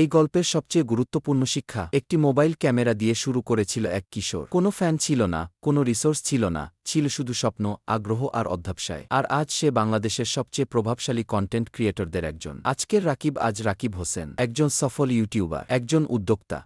এই গল্পের সবচেয়ে গুরুত্বপূর্ণ শিক্ষা, একটি মোবাইল ক্যামেরা দিয়ে শুরু করেছিল এক কিশোর। কোনো ফ্যান ছিল না, কোনো রিসোর্স ছিল না, ছিল শুধু স্বপ্ন, আগ্রহ আর অধ্যাবসায়। আর আজ সে বাংলাদেশের সবচেয়ে প্রভাবশালী কন্টেন্ট ক্রিয়েটরদের একজন। আজকের রাকিব আজ রাকিব হোসেন, একজন সফল ইউটিউবার একজন উদ্যোক্তা।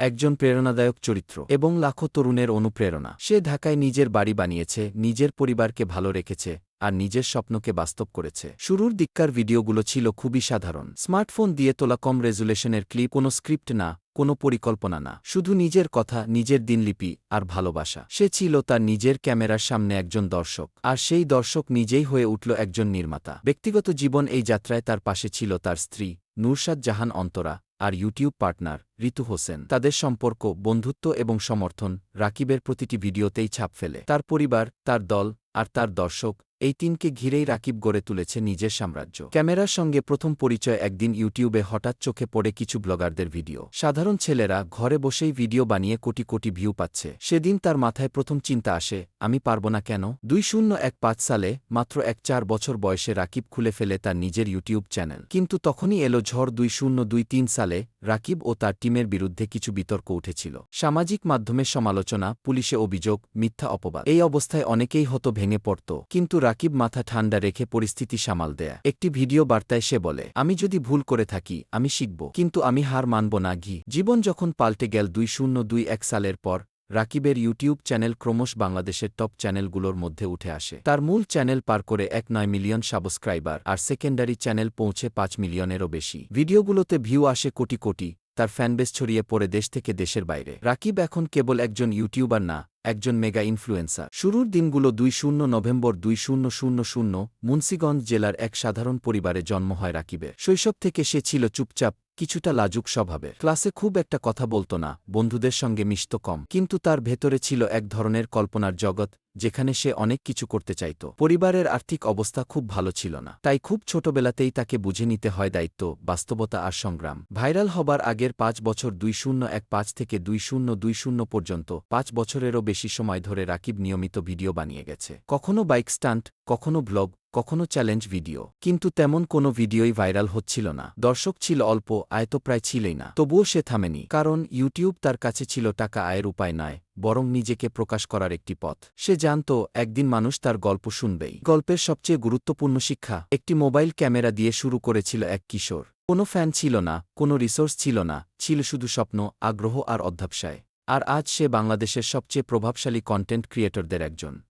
একজন প্রেরণাদায়ক চরিত্র এবং লাখো তরুণের অনুপ্রেরণা। সে ঢাকায় নিজের বাড়ি বানিয়েছে, নিজের পরিবারকে ভালো রেখেছে, আর নিজের স্বপ্নকে বাস্তব করেছে। শুরুর দিককার ভিডিওগুলো ছিল খুবই সাধারণ। স্মার্টফোন দিয়ে তোলা কম রেজুলেশনের ক্লিপ কোনো স্ক্রিপ্ট না, কোনো পরিকল্পনা না। শুধু নিজের কথা, নিজের দিনলিপি আর ভালোবাসা। সে ছিল তার নিজের ক্যামেরার সামনে একজন দর্শক, আর সেই দর্শক নিজেই হয়ে উঠল একজন নির্মাতা। ব্যক্তিগত জীবন এই যাত্রায় তার পাশে ছিল তার স্ত্রী নূরসাদ জাহান অন্তরা আর ইউটিউব পার্টনার ঋতু হোসেন। তাদের সম্পর্ক, বন্ধুত্ব এবং সমর্থন রাকিবের প্রতিটি ভিডিওতেই ছাপ ফেলে। তার পরিবার, তার দল আর তার দর্শক এই তিনকে ঘিরেই রাকিব গড়ে তুলেছে নিজের সাম্রাজ্য। ক্যামেরার সঙ্গে প্রথম পরিচয় একদিন ইউটিউবে হঠাৎ চোখে পড়ে কিছু ব্লগারদের ভিডিও। সাধারণ ছেলেরা ঘরে বসেই ভিডিও বানিয়ে কোটি কোটি ভিউ পাচ্ছে। সেদিন তার মাথায় প্রথম চিন্তা আসে, আমি পারব না কেন? দুই শূন্য এক পাঁচ সালে, মাত্র এক চার বছর বয়সে রাকিব খুলে ফেলে তার নিজের ইউটিউব চ্যানেল। কিন্তু তখনই এলো ঝড় দুই শূন্য দুই তিন সালে, রাকিব ও তার টিমের বিরুদ্ধে কিছু বিতর্ক উঠেছিল। সামাজিক মাধ্যমে সমালোচনা, পুলিশে অভিযোগ, মিথ্যা অপবাদ। এই অবস্থায় অনেকেই হতো ভেঙে পড়ত। কিন্তু রাকিব মাথা ঠান্ডা রেখে পরিস্থিতি সামাল দেয়া। একটি ভিডিও বার্তায় সে বলে, আমি যদি ভুল করে থাকি, আমি শিখব। কিন্তু আমি হার মানব না, ঘি। জীবন যখন পাল্টে গেল দুই শূন্য দুই এক সালের পর, রাকিবের ইউটিউব চ্যানেল ক্রমশ বাংলাদেশের টপ চ্যানেলগুলোর মধ্যে উঠে আসে। তার মূল চ্যানেল পার করে এক নয় মিলিয়ন সাবস্ক্রাইবার, আর সেকেন্ডারি চ্যানেল পৌঁছে পাঁচ মিলিয়নেরও বেশি। ভিডিওগুলোতে ভিউ আসে কোটি কোটি তার ফ্যানবেস ছড়িয়ে পড়ে দেশ থেকে দেশের বাইরে। রাকিব এখন কেবল একজন ইউটিউবার না, একজন মেগা ইনফ্লুয়েন্সার। শুরুর দিনগুলো দুই শূন্য নভেম্বর দুই শূন্য শূন্য শূন্য মুন্সিগঞ্জ জেলার এক সাধারণ পরিবারে জন্ম হয় রাকিবের। শৈশব থেকে সে ছিল চুপচাপ, কিছুটা লাজুক স্বভাবের। ক্লাসে খুব একটা কথা বলতো না, বন্ধুদের সঙ্গে মিশত কম, কিন্তু তার ভেতরে ছিল এক ধরনের কল্পনার জগৎ যেখানে সে অনেক কিছু করতে চাইত। পরিবারের আর্থিক অবস্থা খুব ভালো ছিল না। তাই খুব ছোটবেলাতেই তাকে বুঝে নিতে হয় দায়িত্ব, বাস্তবতা আর সংগ্রাম। ভাইরাল হবার আগের পাঁচ বছর দুই শূন্য এক পাঁচ থেকে দুই শূন্য দুই শূন্য পর্যন্ত পাঁচ বছরেরও বেশি সময় ধরে রাকিব নিয়মিত ভিডিও বানিয়ে গেছে। কখনো বাইক স্টান্ট, কখনো ব্লগ, কখনো চ্যালেঞ্জ ভিডিও। কিন্তু তেমন কোনো ভিডিওই ভাইরাল হচ্ছিল না। দর্শক ছিল অল্প আয়ত প্রায় ছিলই না। তবুও সে থামেনি, কারণ ইউটিউব তার কাছে ছিল টাকা আয়ের উপায় নয়। বরং নিজেকে প্রকাশ করার একটি পথ। সে জানত, একদিন মানুষ তার গল্প শুনবেই। গল্পের সবচেয়ে গুরুত্বপূর্ণ শিক্ষা, একটি মোবাইল ক্যামেরা দিয়ে শুরু করেছিল এক কিশোর। কোনো ফ্যান ছিল না, কোনো রিসোর্স ছিল না, ছিল শুধু স্বপ্ন, আগ্রহ আর অধ্যাবসায়। আর আজ সে বাংলাদেশের সবচেয়ে প্রভাবশালী কন্টেন্ট ক্রিয়েটরদের একজন।